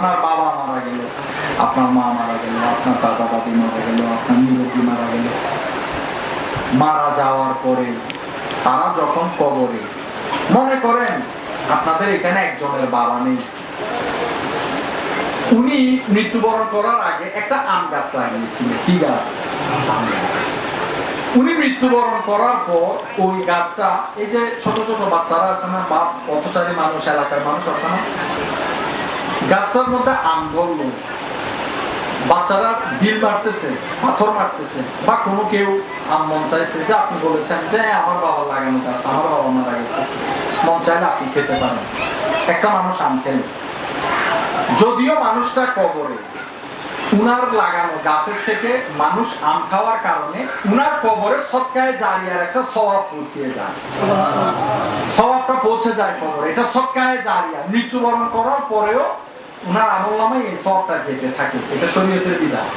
আপনার বাবা মারা গেল, আপনার মা মারা গেল, আপনার দাদা দাদি মারা গেল, আপনার মারা গেল। মারা যাওয়ার পরে তারা যখন কবরে, মনে করেন আপনাদের এখানে একজনের বাবা নেই। উনি মৃত্যুবরণ করার আগে একটা আম গাছ লাগিয়েছিলেন। কি গাছ। উনি মৃত্যুবরণ করার পর ওই গাছটা, এই যে ছোট ছোট বাচ্চারা আছে না বা পথচারী মানুষ, এলাকার মানুষ আছে না গাছটার মধ্যে আম ধরলো। বাচ্চারা ডিল মারতেছে পাথর মারতেছে বা কোনো কেউ আম মন চাইছে যে আপনি বলেছেন যে হ্যাঁ, আমার বাবা লাগানো গাছ আমার বাবা মারা গেছে। মন চাইলে আপনি খেতে পারেন। একটা মানুষ আম খেলে। যদিও মানুষটা কবরে উনার লাগানো গাছের থেকে মানুষ আম খাওয়ার কারণে উনার কবরে সৎকায় জারিয়ার একটা স্বভাব পৌঁছিয়ে যায়। স্বভাবটা পৌঁছে যায় কবরে। এটা সৎকায় জারিয়া মৃত্যুবরণ করার পরেও উনার আমল নামাই এই স্বভাবটা যেতে থাকে এটা শরীয়তের বিধান।